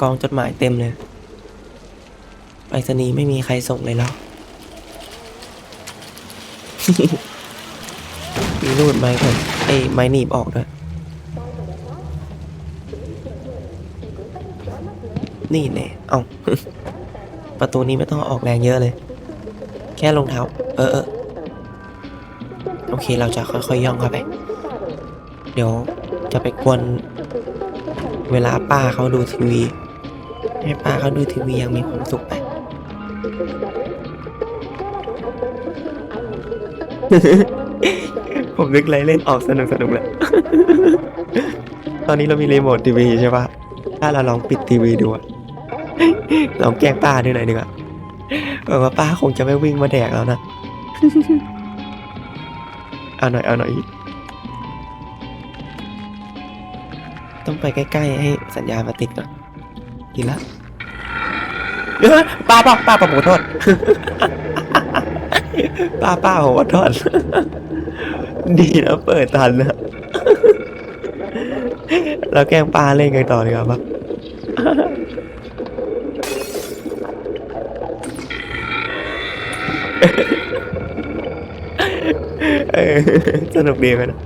กองจดหมายเต็มเลยไปรษณีย์ไม่มีใครส่งเลยแล้ว มีรูดไม้ผมเอ้ยไม้หนีบออกด้วย นี่แน่เอา ประตูนี้ไม่ต้องออกแรงเยอะเลย แค่รองเท้า เออเออโอเคเราจะค่อยๆย่องเข้าไป เดี๋ยวจะไปกวนเวลาป้าเขาดูทีวี ให้ป้าเขาดูทีวียังมีความสุขไป ผมนึกอะไรเล่นออกสนุกสนุกเลยตอนนี้เรามีรีโมททีวีใช่ปะถ้าเราลองปิดทีวีดูอะลองแกล้งป้าดูหน่อยดีกว่าเออว่าป้าคงจะไม่วิ่งมาแดกแล้วนะ เอาหน่อยเอาหน่อย ต้องไปใกล้ๆให้สัญญาณมาติดก่อน กินละเอ้ยป้าป้าป้าป้าผมขอโทษ ป้าป้าผมขอโทษ ดีนะเปิดทันนะเราแกล้งป้าเล่นกันต่อดีกว่าปะสนุกดีไหมนะ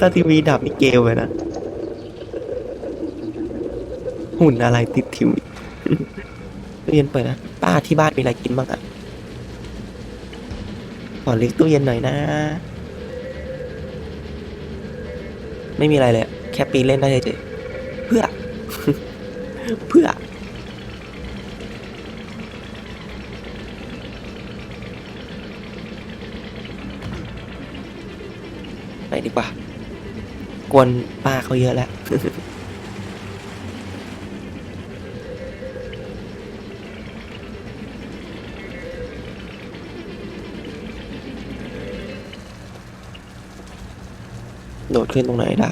ตอนทีวีดับนี่เกลเลยนะ หุ่นอะไรติดทีวีตู้เย็นเปิดนะป้าที่บ้านมีอะไรกินบ้างอะขอเล็กตู้เย็นหน่อยนะ ไม่มีอะไรเลย แค่ปีนเล่นได้เฉยๆเพื่อ เพื่อ ไปดีกว่า กวนป้าเขาเยอะแล้ว โดดขึ้นตรงไหนได้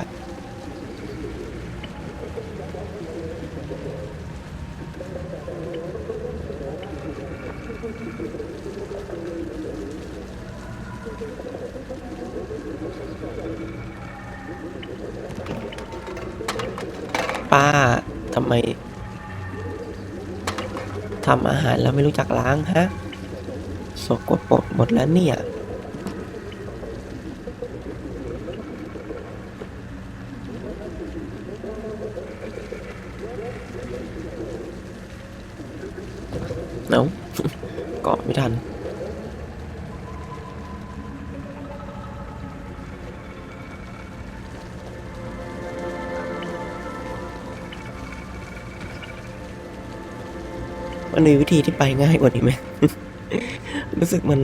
ป้าทำไมทำอาหารแล้วไม่รู้จักล้างฮะ สกปรกหมดแล้วเนี่ย มันมีวิธีที่ไปง่ายกว่านี้ไหม รู้สึกมัน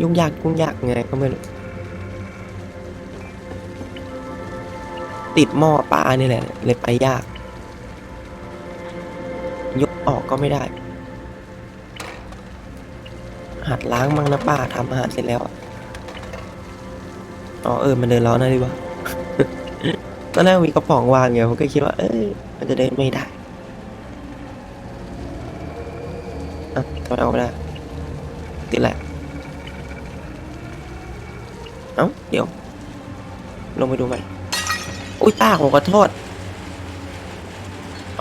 ยุ่งยากยุ่งยากไงก็ไม่รู้ ติดหม้อปลานี่แหละ เลยไปยาก ยกออกก็ไม่ได้ หัดล้างมั่งนะป้าทำอาหารเสร็จแล้วอะอ๋อเออ มันเดินล้อนะดีวะตอนแรกมีกระป๋องวางไงผมก็คิดว่า เอ้ย มันจะเดินไม่ได้อะทำไมเอาไม่ได้ ติดแหละ เอ้า เดี๋ยว ลงไปดูใหม่ ป้าผมขอโทษ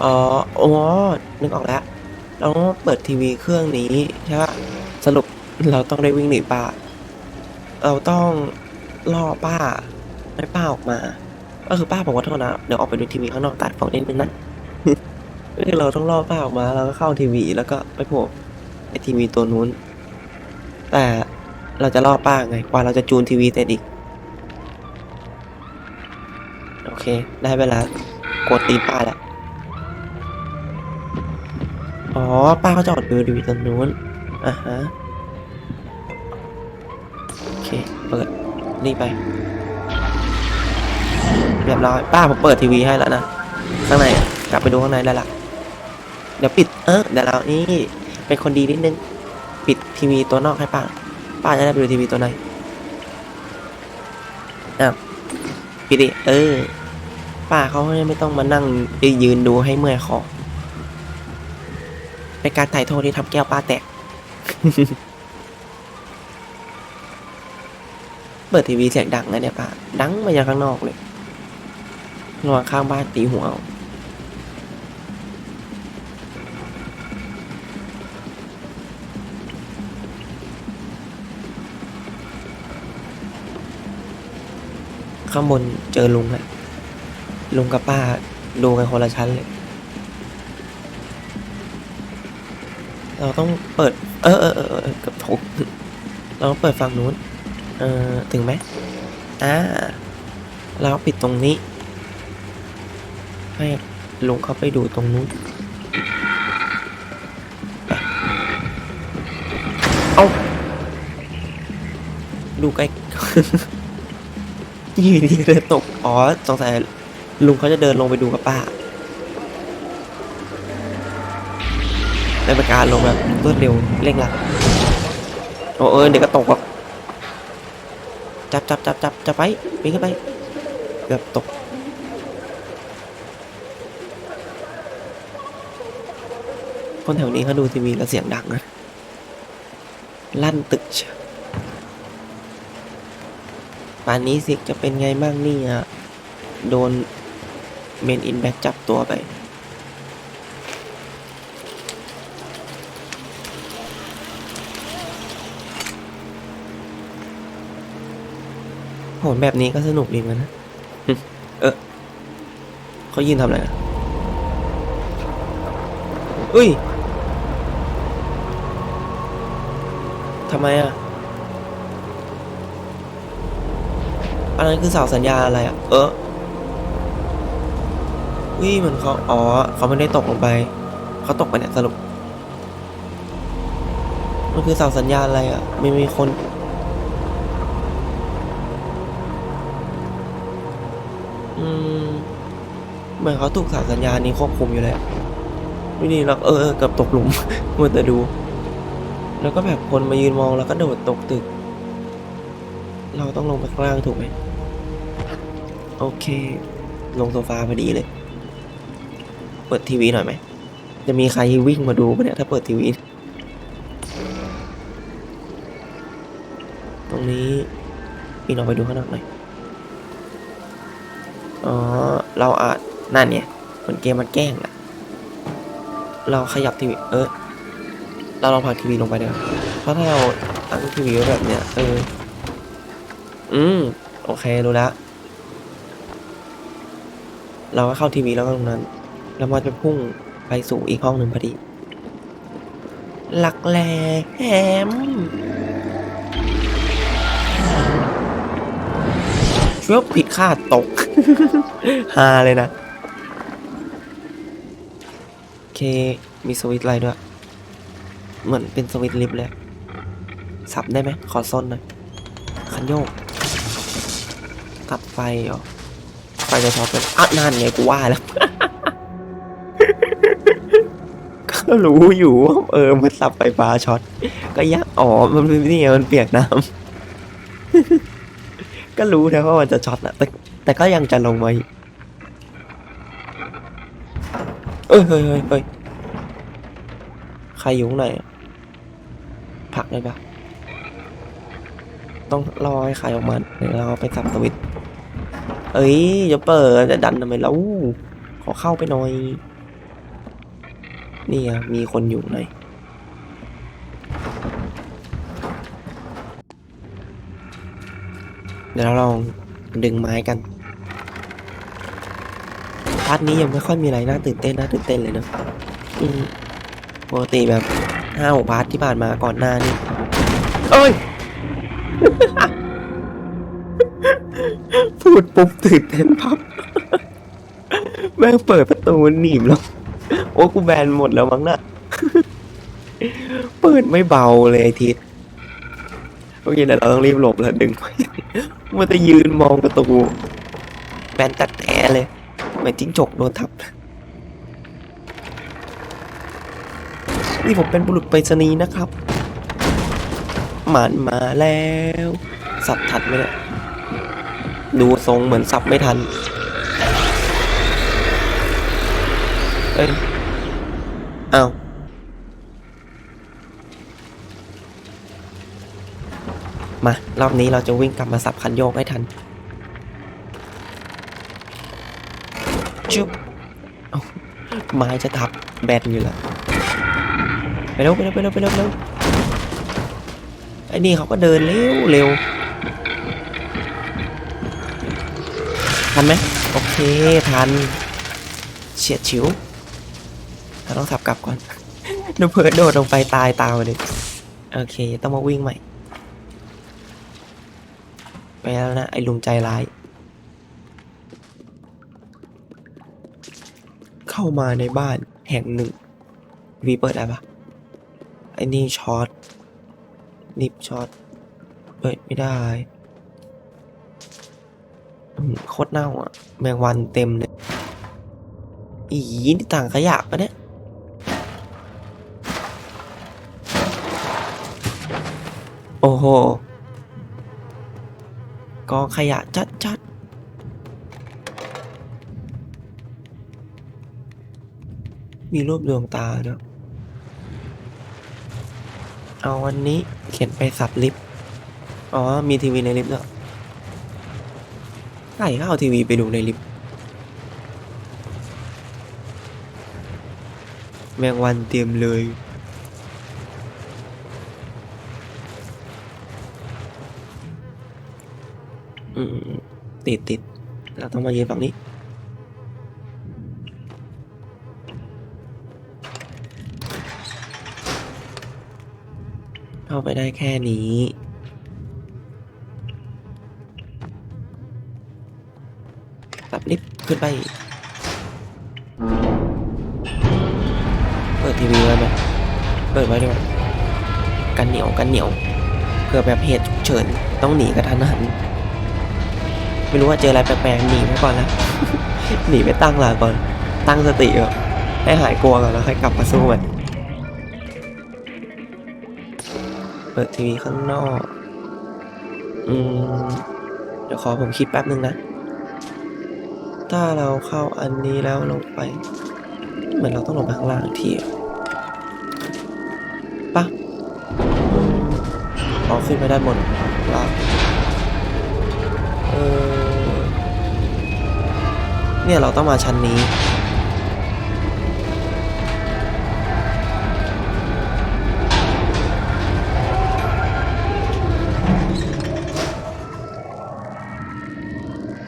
อ๋ออ๋อนึกออกแล้ว เราต้องเปิดทีวีเครื่องนี้ใช่ปะสรุปเราต้องได้วิ่งหนีป้า เราต้องล่อป้าให้ป้าออกมา ก็คือป้าผมขอโทษนะ เดี๋ยวออกไปดูทีวีข้างนอกตัดฟองนิดนึงนะก็คือเราต้องล่อป้าออกมา แล้วก็เข้าทีวี แล้วก็ไปโผล่ไอทีวีตัวนู้น แต่เราจะล่อป้าไงกว่าเราจะจูนทีวีเสร็จอีก ได้เวลากดตีนป้าแล้วอ๋อ ป้าเขาจะอดดูทีวีตรงนู้นอะฮะ โอเค เปิด นี่ไป เรียบร้อย ป้าผมเปิดทีวีให้แล้วนะ ข้างใน กลับไปดูข้างในได้ละ เดี๋ยวปิด เออเดี๋ยวเรานี่ เป็นคนดีนิดนึง ปิดทีวีตัวนอกให้ป้า ป้าจะได้ไปดูทีวีตัวในอ้าวปิดดิ เออ ป้าเขาไม่ต้องมานั่งยืนดูให้เมื่อยคอเป็นการถ่ายโทษที่ทำแก้วป้าแตก เปิดทีวีเสียงดังนะเนี่ยป้าดังมาจากข้างนอกเลยนอนข้างบ้านตีหัวเอาข้างบนเจอลุงแล้ว ลุงกับป้าดูกันคนละชั้นเลย เราต้องเปิด เออเออเออเออกับถูกเราต้องเปิดฝั่งนู้น เออถึงไหมอ่าเราปิดตรงนี้ ให้ลุงเขาไปดูตรงนู้น เอาดูไกลยี่ดีเดินตก อ๋อสงสัย ลุงเขาจะเดินลงไปดูกับป้าในประการลงแบบรวดเร็วเร่งรัดโอ้เออเดี๋ยวก็ตกหรอกจับจับจับจับจับไปปีนขึ้นไปเกือบตกคนแถวนี้เขาดูทีวีแล้วเสียงดังนะลั่นตึกป่านนี้สิจะเป็นไงบ้างนี่ยโดน เมนอินแบ็กจับตัวไป โหนแบบนี้ก็สนุกดีเหมือนกันนะ เออเขายืนทำอะไรนะอุ้ยทำไมอะอันนั้นคือเสาสัญญาณอะไรอะ เออ อุ้ยมือนเขาอ๋อเขาไม่ได้ตกลงไปเขาตกไปเนี่ยสรุปมันคือเสาสัญญาณอะไรอะไม่มีคนอืมเหมือนเขาถูกเสาสัญญาณนี้ควบคุมอยู่เลยอะไม่นี่เรออเออเกับตกหลุมมัวแต่ดู แล้วก็แบบคนมายืนมองแล้วก็โดดตกตึก เราต้องลงไปข้างล่างถูกไหมโอเค ลงโซฟาพอดีเลย เปิดทีวีหน่อยไหม จะมีใครวิ่งมาดูปะเนี่ยถ้าเปิดทีวี ตรงนี้ปีนออกไปดูข้างนอกหน่อย อ๋อ เราอาจนั่นเนี่ยเหมือนเกมมันแกล้งอะเราขยับทีวี เออ เราลองผลักทีวีลงไปเดี๋ยวเพราะถ้าเราตั้งทีวีไว้แบบเนี้ย เออ อืม โอเค รู้แล้ว เราก็เข้าทีวีแล้วก็ตรงนั้น แล้วมันจะพุ่งไปสู่อีกห้องหนึ่งพอดี หลักแหลแฮมช่วยผิดคาดตกฮาเลยนะ โอเค มีสวิตช์อะไรด้วย เหมือนเป็นสวิตช์ลิฟต์เลย สับได้ไหม ขอส้นหน่อย คันโยก ตัดไฟเหรอ ไฟจะช็อตเป็นอะนั่นไงกูว่าแล้ว ก็รู้อยู่ว่าเออมันสับไฟฟ้าช็อต ก็ยากอ๋อ มันเป็นนี่ไงมันเปียกน้ำ ก็รู้นะว่ามันจะช็อตอะแต่แต่ก็ยังจะลงมาอีกเอ้ยเฮ้ยเฮ้ยเฮ้ยใครอยู่ข้างในอะผลักได้ปะต้องรอให้ใครออกมาเดี๋ยวเราไปสับสวิตเอ้ยจะเปิดจะดันทำไมแล้วขอเข้าไปหน่อย นี่อะมีคนอยู่ในเดี๋ยวเราลองดึงไม้กันพาร์ทนี้ยังไม่ค่อยมีอะไรน่าตื่นเต้นน่าตื่นเต้นเลยเนอะอืมปกติแบบห้าหกพาร์ทที่ผ่านมาก่อนหน้านี่เอ้ย พูดปุ๊บตื่นเต้นพับ แม่งเปิดประตูหนีบแล้ว โอ้กูแบนหมดแล้วมั้งน่ะเปิดไม่เบาเลยไอทิศโอเคเดี๋ยวเราต้องรีบหลบแล้วดึงมันจะยืนมองประตูแบนตัดแท้เลยเหมือนจิ้งจกโดนทับนี่ผมเป็นบุรุษไปรษณีย์นะครับหมันมาแล้ว สับทันไหมเนี่ยดูทรงเหมือนสับไม่ทันเอ้ย อ้าวมา รอบนี้เราจะวิ่งกลับมาสับคันโยกให้ทัน จุ๊บไม้จะทับแบนอยู่แล้วไปเร็วไปเร็วไปเร็วไปเร็วไปเร็วไอ้นี่เขาก็เดินเร็วเร็วทันไหมโอเค ทันเฉียดฉิว เราต้องสับกลับก่อนเดี๋ยวเพื่อโดดลงไปตายตามเลยโอเค ต้องมาวิ่งใหม่ ไปแล้วนะ ไอ้ลุงใจร้าย เข้ามาในบ้านแห่งหนึ่ง วีเปิดได้ปะไอ้นี่ช็อตลิฟต์ช็อตเปิดไม่ได้โคตรเน่าอะ แมงวันเต็มเลย อีนี่ต่างขยะปะเนี่ย อ้โหกองขยะจัดจัดๆมีรูปดวงตาด้วยเอาวันนี้เขียนไปสับลิฟต์อ๋อ มีทีวีในลิฟต์ด้วยใครก็เอาทีวีไปดูในลิฟต์แมงวันเต็มเลย อืมติดติดเราต้องมายืนฝั่งนี้ เข้าไปได้แค่นี้ตับลิฟต์ขึ้นไป เปิดทีวีไว้ไหมเปิดไว้ดีกว่ากันเหนียวกันเหนียวเผื่อแบบเหตุฉุกเฉินต้องหนีกระทันหัน ไม่รู้ว่าเจออะไรแปลกๆหนีไปก่อนนะหนีไปตั้งหลักก่อน ตั้งสติก่อนให้หายกลัวก่อนแล้วค่อยกลับมาสู้มันเปิดทีวีข้างนอก อืม เดี๋ยวขอผมคิดแป๊บนึงนะ ถ้าเราเข้าอันนี้แล้วลงไป เหมือนเราต้องลงไปข้างล่างทีอะปะอ๋อขึ้นไปด้านบน เนี่ยเราต้องมาชั้นนี้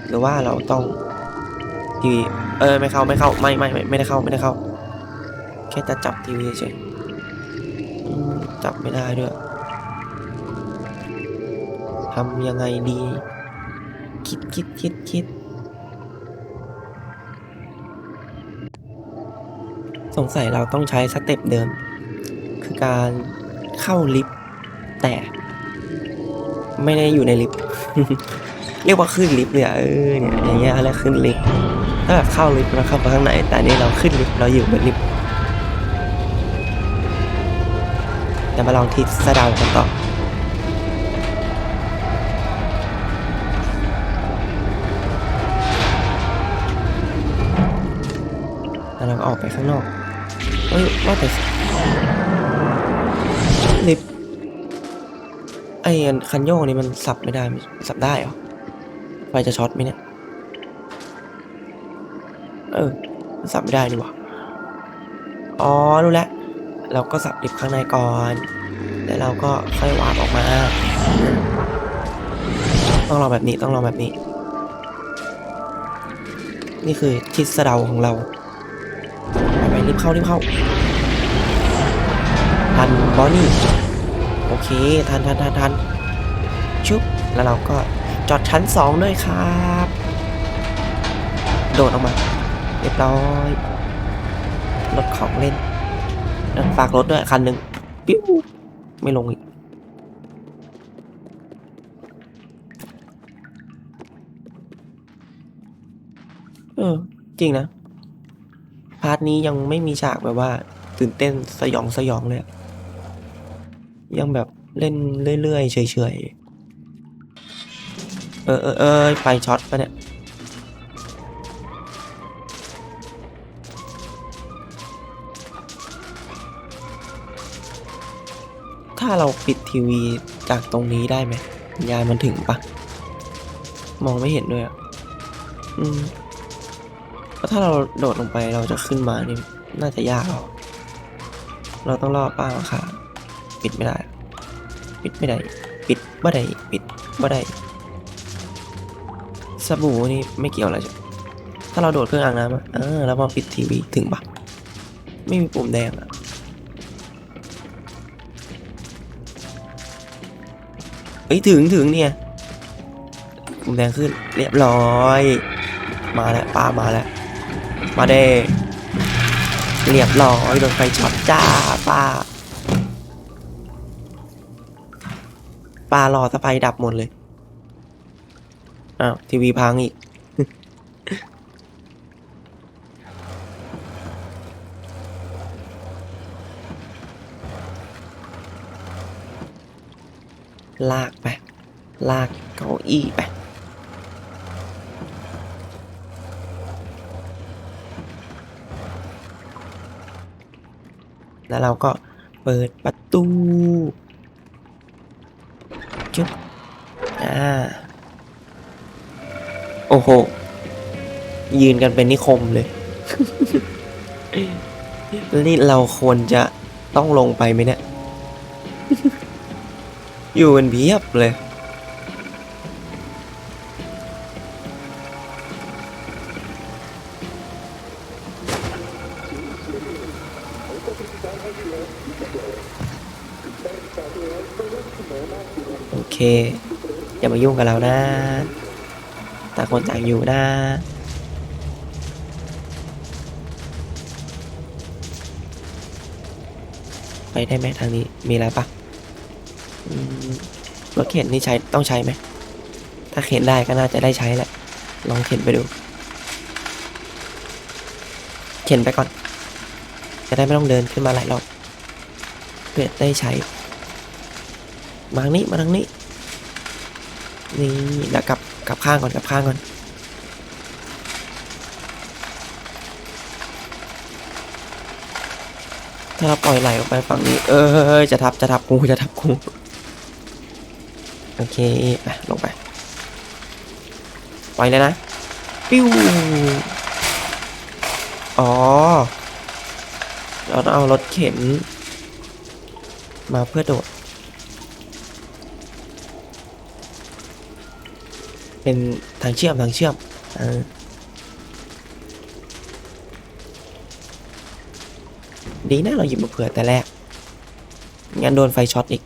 หรือว่าเราต้องทีวีเออไม่เข้าไม่เข้าไม่ไม่ไม่ไม่ได้เข้าไม่ได้เข้า แค่จะจับทีวีเฉยจับไม่ได้ด้วยทำยังไงดี คิดคิดคิดคิด สงสัยเราต้องใช้สเต็ปเดิม คือการเข้าลิฟต์แต่ไม่ได้อยู่ในลิฟต์เรียกว่าขึ้นลิฟต์เลยเออเนี่ยอย่างเงี้ยแล้วขึ้นลิฟต์ถ้าแบบเข้าลิฟต์แล้วเข้าไปข้างในแต่นี่เราขึ้นลิฟต์เราอยู่บนลิฟต์จะมาลองทิศสะเดากันต่อแล้วเราก็ออกไปข้างนอก เอ้ยว่าแต่ลิฟไอ้คันโยกนี่มันสับไม่ได้สับได้เหรอไฟจะช็อตไหมเนี่ยเออมันสับไม่ได้นี่หว่าอ๋อรู้แล้วเราก็สับลิฟข้างในก่อนแล้วเราก็ค่อยวาร์ปออกมา ต้องลอแบบนี้ต้องลอแบบนี้ นี่คือทิศเดาของเรา เข้ารีบเข้าทันบอนี่โอเคทันทันทันทันชุบแล้วเราก็จอดชั้นสองด้วยครับ โดดออกมา เรียบร้อยรถของเล่นแล้วฝากรถด้วยคันหนึ่งปิ้วไม่ลงอีกเออจริงนะาร์ทนี้ยังไม่มีฉากแบบว่า ตื่นเต้นสยองสยองเลย ยังแบบเล่นเรื่อยๆเฉยๆ เออเออเออไฟช็อตปะเนี่ย ถ้าเราปิดทีวีจากตรงนี้ได้ไหมสัญญาณมันถึงปะ มองไม่เห็นด้วยอะ อืม แล้วถ้าเราโดดลงไปเราจะขึ้นมานี่น่าจะยากหรอเราต้องรอป้ามาค่ะปิดไม่ได้ ปิดไม่ได้ ปิดบ่ได้ปิดบ่ได้สบู่นี่ไม่เกี่ยวอะไรใช่ถ้าเราโดดเครื่องอ่างน้ำอะเออแล้วมาปิดทีวีถึงปะไม่มีปุ่มแดงอะเอ้ยถึงถึงเนี่ยปุ่มแดงขึ้นเรียบร้อย มาแล้วป้ามาแล้ว มาเด้เรียบร้อยโดนไฟช็อตจ้าป้าป้ารอสะไฟดับหมดเลย อ้าว ทีวีพังอีก ลากไป ลากเก้าอี้ไป แล้วเราก็เปิดประตูจุ๊บอ่าโอ้โห ยืนกันเป็นนิคมเลย นี่เราควรจะต้องลงไปไหมเนี่ย อยู่กันเพียบเลย อเคอย่ามายุ่งกับเรานะต่างคนต่างอยู่นะไปได้ไหมทางนี้มีอะไรปะรถเข็นนี่ใช้ต้องใช้ไหม ถ้าเข็นได้ก็น่าจะได้ใช้แหละ ลองเข็นไปดู เข็นไปก่อน จะได้ไม่ต้องเดินขึ้นมาหลายรอบเพื่อได้ใช้ มาทางนี้มาทางนี้ นี่เดี๋ยวกลับกลับข้างก่อนกลับข้างก่อนถ้าเราปล่อยไหลออกไปฝั่งนี้ เออจะทับจะทับกูจะทับกูโอเคไปลงไปปล่อยเลยนะ ปิ้ว อ๋อ เราต้องเอารถเข็น มาเพื่อโดด เป็นทางเชื่อมทางเชื่อมเออดีนะเราหยิบมาเผื่อแต่แรก งั้นโดนไฟช็อตอีก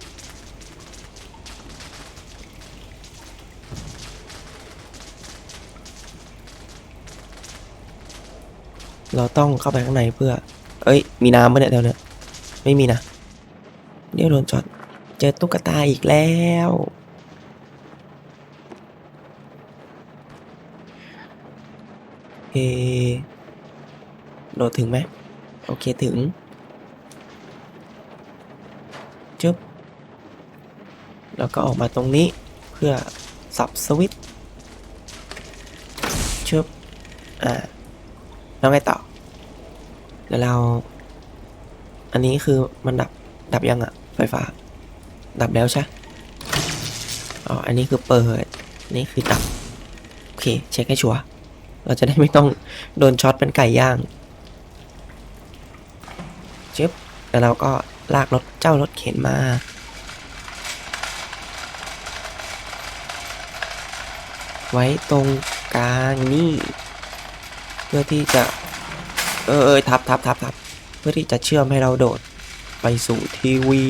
เราต้องเข้าไปข้างในเพื่อ เอ้ย มีน้ำปะเนี่ยแถวเนี้ยไม่มีนะ เดี๋ยวโดนช็อต เจอตุ๊กตาอีกแล้ว เอโดดถึงไหมโอเคถึงจึ๊บแล้วก็ออกมาตรงนี้เพื่อสับสวิตช์ชึบอ่าแล้วไงต่อแล้วเรา อันนี้คือมันดับดับยังอะไฟฟ้า ดับแล้วใช่อ๋ออันนี้คือเปิดนนี้คือดับ โอเค เช็คให้ชัวร์ เราจะได้ไม่ต้องโดนช็อตเป็นไก่ย่างชึบแล้วเราก็ลากรถเจ้ารถเข็นมา ไว้ตรงกลางนี่ เพื่อที่จะ เออเออทับทับทับทับเพื่อที่จะเชื่อมให้เราโดดไปสู่ทีวี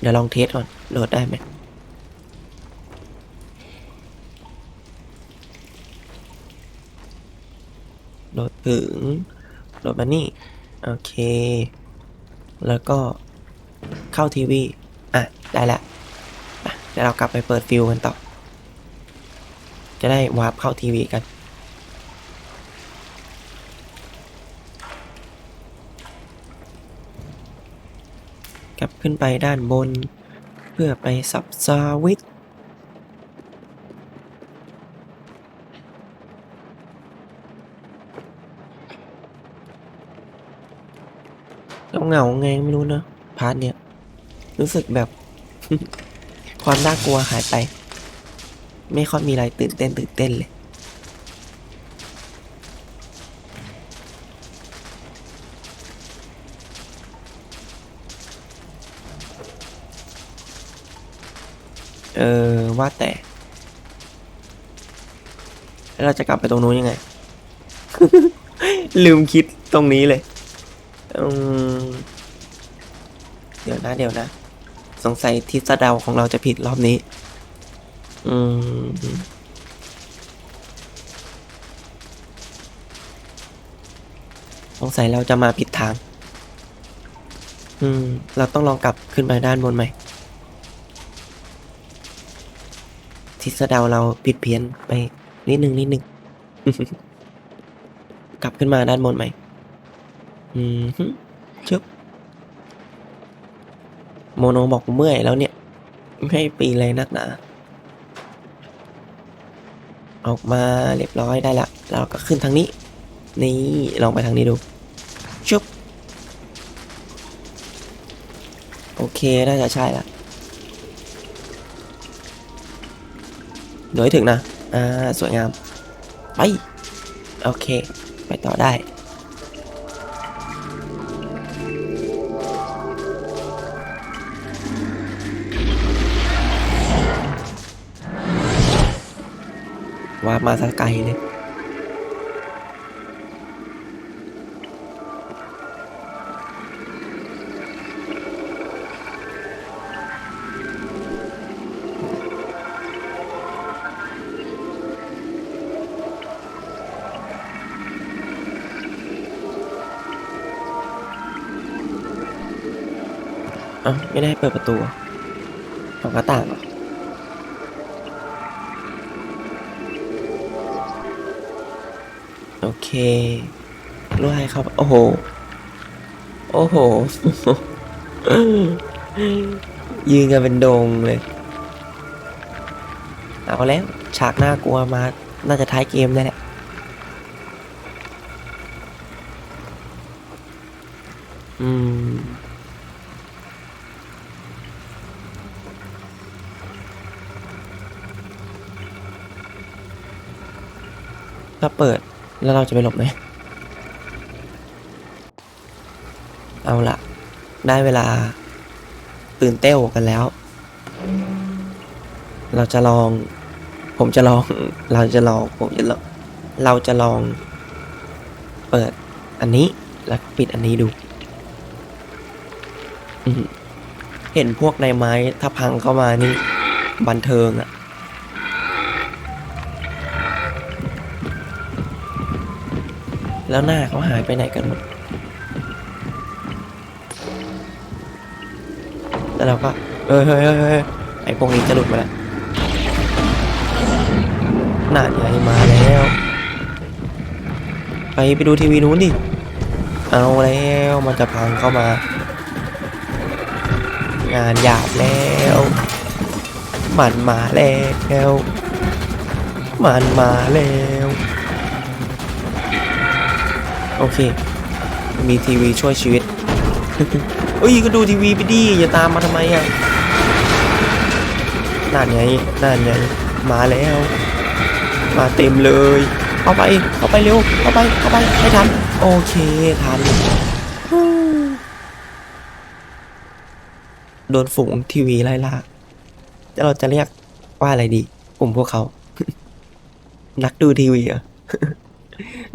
เดี๋ยวลองเทสก่อนโดดได้ไหม โหลดถึงโหลดมานี่โอเค แล้วก็เข้าทีวี อะ ได้ละเดี๋ยวเรากลับไปเปิดฟิลกันต่อ จะได้วาร์ปเข้าทีวีกัน กลับขึ้นไปด้านบน เพื่อไปสับสวิต เหงาไงไม่รู้เนอะพาร์ทเนี้ยรู้สึกแบบ ความน่ากลัวหายไป ไม่ค่อยมีอะไรตื่นเต้นตื่นเต้นเลยเออว่าแต่ เราจะกลับไปตรงนู้นยังไง ลืมคิดตรงนี้เลย เดี๋ยวนะเดี๋ยวนะ สงสัยทิศเดาของเราจะผิดรอบนี้ อืมสงสัยเราจะมาผิดทาง อืม เราต้องลองกลับขึ้นไปด้านบนไหม่ ทิศเดาเราผิดเพี้ยนไปนิดนึงนิดนึง กลับขึ้นมาด้านบนไหม่ อืมฮึชึบโมโนบอกเมื่อยแล้วเนี่ย ไม่ให้ปีเลยนักหนา ออกมาเรียบร้อยได้ละเราก็ขึ้นทางนี้ นี่ลองไปทางนี้ดูชุบโอเค น่าจะใช่ละเดี๋ยวให้ถึงนะ อ่า สวยงาม ไป โอเค ไปต่อได้ มาสักไกลเลยอะไม่ได้เปิดประตูเหรอเปิดหน้าต่างเห โอเครู้ให้เขาโอ้โห โอ้โห ยืนกันเป็นโดงเลย เอาแล้ว ฉากน่ากลัวมา น่าจะท้ายเกมได้แหละอืมถ้าเปิด แล้วเราจะไปหลบไหมเอาละได้เวลาตื่นเต้วกันแล้ว เราจะลอง ผมจะลอง เราจะลอง ผมจะลอง เราจะลอง เปิดอันนี้แล้วปิดอันนี้ดู เห็นพวกในไม้ถ้าพังเข้ามานี่บันเทิงอะ แล้วหน้าเขาหายไปไหนกันหมด แล้วเราก็เอ้ยเฮ้ยเฮ้ยเฮ้ยไอพวกนี้จะหลุดมาแล้วน่าใหญ่มาแล้ว ไปไปดูทีวีนู้นดิ เอาแล้วมันจะพังเข้ามา งานหยาบแล้วมันมาแล้ว มันมาแล้ว โอเค มีทีวีช่วยชีวิตเอ้ยก็ดูทีวีไปดิอย่าตามมาทำไมอะนั่นไงนั่นไงมาแล้ว มาเต็มเลยเข้าไปเข้าไปเร็วเข้าไปเข้าไปไม่ทันโอเคทันโดนฝูงทีวีไล่ล่าแล้วเราจะเรียกว่าอะไรดีกลุ่มพวกเขา นักดูทีวีอะ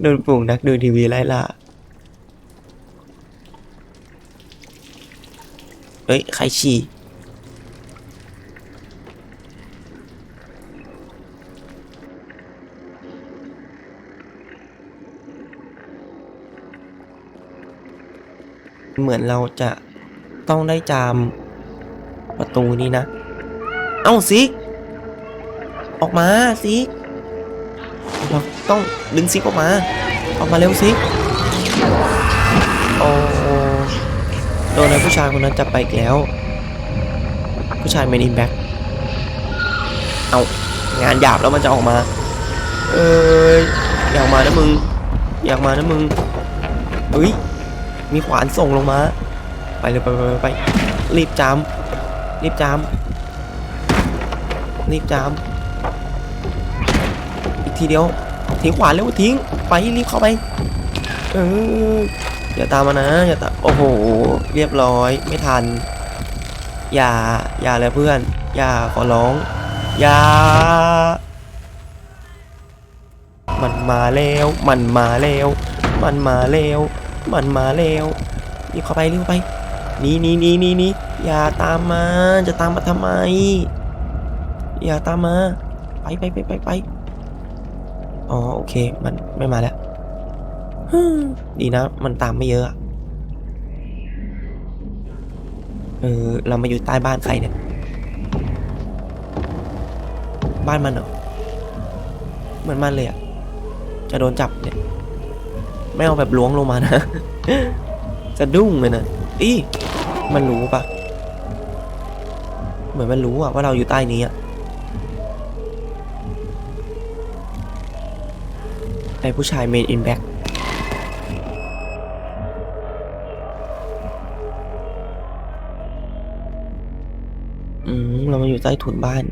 โดนฝูงนักดูทีวีไล่ล่าเฮ้ย ใครฉี่เหมือนเราจะต้องได้จามประตูนี้นะ เอ้าซิก ออกมาซิก เราต้องดึงซิกออกมา ออกมาเร็วซิโอ้โดนไอ้ผู้ชายคนนั้นจับไปอีกแล้ว ผู้ชายเมนินแบ็กเอางานหยาบแล้วมันจะออกมา เอ้ยอยากมานะมึง อยากมานะมึงเฮ้ย มีขวานส่งลงมา ไปเลยไปไปไปไปรีบจามรีบจามรีบจาม ทีเดียวทิ้งขวานเร็วทิ้ง ไปรีบเข้าไป เอออย่าตามมานะอย่าตามโอ้โห เรียบร้อยไม่ทัน อย่าอย่าเลยเพื่อน อย่าขอร้อง อย่า มันมาแล้ว มันมาแล้ว มันมาแล้ว มันมาแล้วรีบเข้าไปรีบเข้าไปนีหนีหนีหนีหนีอย่าตามมาจะตามมาทำไม อย่าตามมา ไปไปไปไปไป อ๋อโอเค มันไม่มาแล้วดีนะ มันตามไม่เยอะอะเออเรามาอยู่ใต้บ้านใครเนี่ย บ้านมันเหรอเหมือนมันเลยอะจะโดนจับเนี่ย ไม่เอาแบบล้วงลงมานะจะดุ้งเลยนะอีมันรู้ปะเหมือนมันรู้อะว่าเราอยู่ใต้นี้อะ ไอผู้ชายเมนอินแบ็กอืม เรามาอยู่ใต้ถุนบ้าน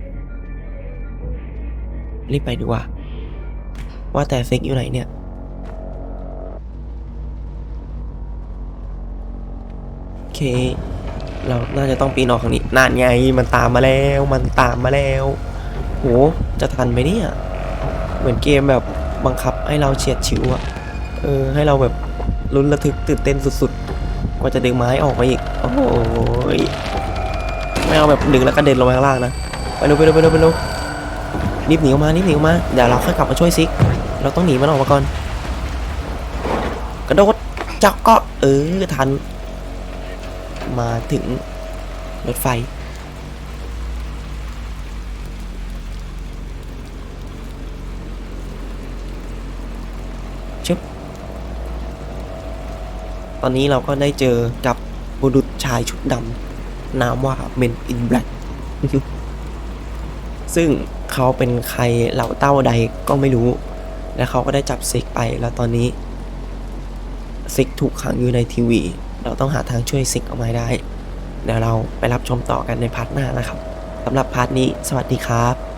รีบไปดีกว่า ว่าแต่เซ็กอยู่ไหนเนี่ยโอเค เราน่าจะต้องปีนออกทางนี้นานไง มันตามมาแล้ว มันตามมาแล้ว โห จะทันไหมเนี่ย เหมือนเกมแบบ บังคับให้เราเฉียดฉิวอะเออให้เราแบบลุ้นระทึกตื่นเต้นสุดๆ กว่าจะดึงไม้ออกมาอีก โอ้โหยไม่เอาแบบดึงแล้วก็เด็นลงมาข้างล่างนะ ไปเร็วไปเร็วไปเร็วไปเร็วรีบหนีออกมารีบหนีออกมา เดี๋ยวเราค่อยกลับมาช่วยซิก เราต้องหนีมันออกมาก่อน กระโดดจักก็เออทัน มาถึงรถไฟ อนนี้เราก็ได้เจอกับบุรุษชายชุดดำนามว่าเมนอินแบล็ซึ่งเขาเป็นใครเหล่าเต้าใดก็ไม่รู้ และเขาก็ได้จับซิกไปแล้วตอนนี้ซิกถูกขังอยู่ในทีวี เราต้องหาทางช่วยซิกออกมาให้ได้เดี๋ยวเราไปรับชมต่อกันในพาร์ทหน้านะครับสำหรับพาร์ทนี้สวัสดีครับ